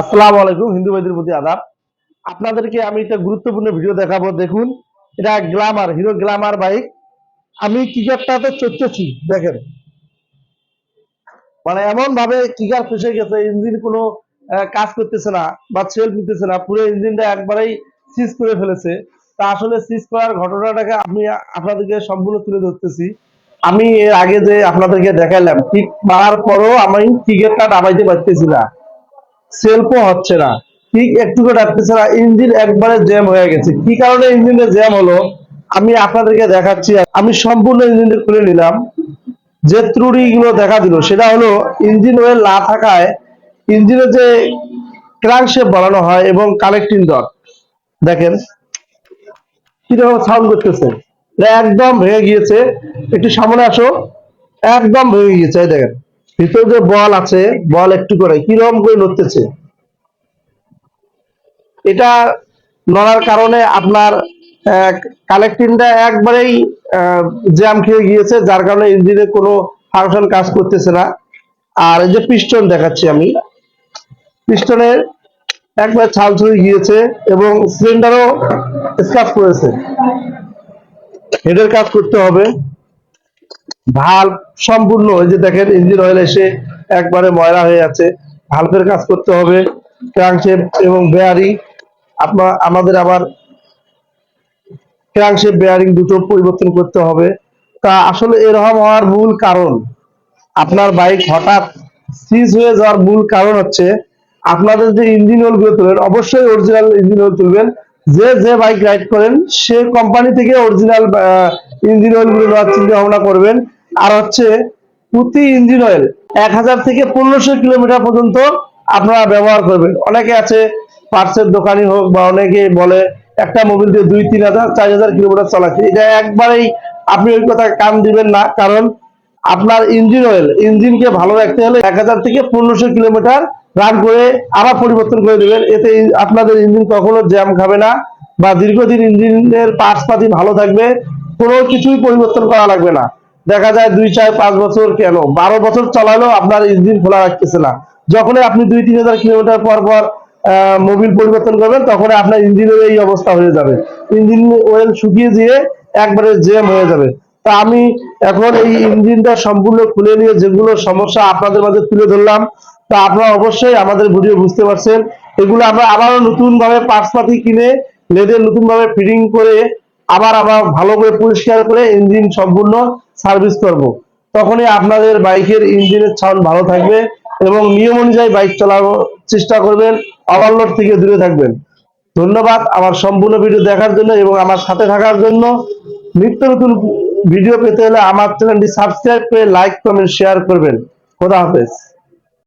আসসালামু আলাইকুম, হিন্দু ভাইদের প্রতি আদাব। আপনাদেরকে আমি একটা গুরুত্বপূর্ণ ভিডিও দেখাবো। দেখুন, এটা গ্ল্যামার হিরো গ্ল্যামার বাইক আমি কিকারটাতে চড়তেছি, দেখেন। মানে এমন ভাবে কিকার ফেসে গেছে ইঞ্জিন কোনো কাজ করতেছে না বা সেলফ নিতেছে না, পুরো ইঞ্জিনটা একবারেই সিজ করে ফেলেছে। তা আসলে সিজ করার ঘটনাটাকে আমি আপনাদেরকে সম্পূর্ণ তুলে ধরতেছি। আমি এর আগে যে আপনাদেরকে দেখাইলাম, ঠিক মারার পরও আমি কিকেটটা নামাইতে পারতেছি না। সেলফও হচ্ছে না। ঠিক একটুকু ডাকতেছে না ইঞ্জিন একবারে জ্যাম হয়ে গেছে। কি কারণে ইঞ্জিনে জ্যাম হলো? আমি আপনাদেরকে দেখাচ্ছি। আমি সম্পূর্ণ ইঞ্জিনটা খুলে নিলাম। যে ত্রুটিগুলো দেখা দিল, সেটা হলো ইঞ্জিন ওয়েল না থাকায় ইঞ্জিনের যে ক্রাঙ্কশেপ বানানো হয় এবং কানেক্টিং ডট দেখেন, কীরকম সাউন্ড করতেছে। একদম ভেঙে গিয়েছে। একটু সামনে আসো। একদম ভেঙে গিয়েছে। দেখেন। ভিতরে যে বল আছে, বল একটু করে কীরকম করে নড়তেছে এটা নড়ার কারণে আপনার কালেক্টিংটা একবারেই জ্যাম খেয়ে গিয়েছে, যার কারণে ইঞ্জিনে কোনো ফাংশন কাজ করতেছে না। আর এই যে পিস্টন দেখাচ্ছি আমি পিস্টনের একবার ছাল ছুঁয়ে গিয়েছে এবং সিলিন্ডারও স্কাপ করেছে। হেডের কাজ করতে হবে। ভাল্ব সম্পূর্ণ ওই যে দেখেন ইঞ্জিন অয়েল এসে একবারে ময়লা হয়ে আছে ভাল্বের কাজ করতে হবে ক্রাঙ্কশেপ এবং বেয়ারিং আপনার আমাদের আবার ক্রাঙ্কশেপ বেয়ারিং দুটো পরিবর্তন করতে হবে। তা আসলে এরকম হওয়ার মূল কারণ। আপনার বাইক হঠাৎ সিজ হয়ে যাওয়ার মূল কারণ হচ্ছে, আপনাদের যে ইঞ্জিন অয়েলগুলো তুলবেন, অবশ্যই অরিজিনাল ইঞ্জিন অয়েল তুলবেন। যে যে বাইক রাইড করেন, সে কোম্পানি থেকে অরিজিনাল ইঞ্জিন অয়েলগুলো নেওয়ার চিন্তা ভাবনা করবেন। আর হচ্ছে প্রতি ইঞ্জিন অয়েল এক হাজার থেকে পনেরোশো কিলোমিটার পর্যন্ত আপনারা ব্যবহার করবেন। অনেকে আছে পার্টসের দোকানই হোক বা অনেকে বলে একটা মোবিল দিয়ে দুই, তিন হাজার, চার হাজার কিলোমিটার চালাচ্ছে। এটা একবারেই আপনি ওই কথা কান দিবেন না, কারণ আপনার ইঞ্জিন অয়েল ইঞ্জিনকে ভালো রাখতে হলে এক হাজার থেকে পনেরোশো কিলোমিটার রান করে আবার পরিবর্তন করে দেবেন। এতে আপনাদের ইঞ্জিন কখনো জ্যাম খাবে না বা দীর্ঘদিন ইঞ্জিনের পার্টস পাতি ভালো থাকবে, কোনো কিছুই পরিবর্তন করা লাগবে না। দেখা যায় দুই চার পাঁচ বছর কেন? বারো বছর চালালেও আপনার ইঞ্জিন খোলা রাখতেছে না। যখনই আপনি দুই তিন হাজার কিলোমিটার পর পর মোবিল পরিবর্তন করবেন তখন আপনার ইঞ্জিনের এই অবস্থা হয়ে যাবে। ইঞ্জিন ওয়েল শুকিয়ে দিয়ে একবারে জ্যাম হয়ে যাবে। তা আমি এখন এই ইঞ্জিনটা সম্পূর্ণ খুলে নিয়ে যেগুলো সমস্যা আপনাদের মাঝে তুলে ধরলাম, তা আপনারা অবশ্যই আমাদের ভিডিও বুঝতে পারছেন। এগুলো আমরা আবারও নতুন ভাবে পার্টস পাতি কিনে লেদের নতুন ভাবে ফিটিং করে আবার আবার ভালো করে পরিষ্কার করে ইঞ্জিন সম্পূর্ণ সার্ভিস করব। তখনই আপনাদের বাইকের ইঞ্জিনের সাউন্ড ভালো থাকবে এবং নিয়ম অনুযায়ী বাইক চালানোর চেষ্টা করবেন, ওভারলোড থেকে দূরে থাকবেন। ধন্যবাদ আমার সম্পূর্ণ ভিডিও দেখার জন্য এবং আমার সাথে থাকার জন্য। নিত্য নতুন ভিডিও পেতে হলে আমার চ্যানেলটি সাবস্ক্রাইব করে লাইক, কমেন্ট, শেয়ার করবেন। খোদা হাফেজ।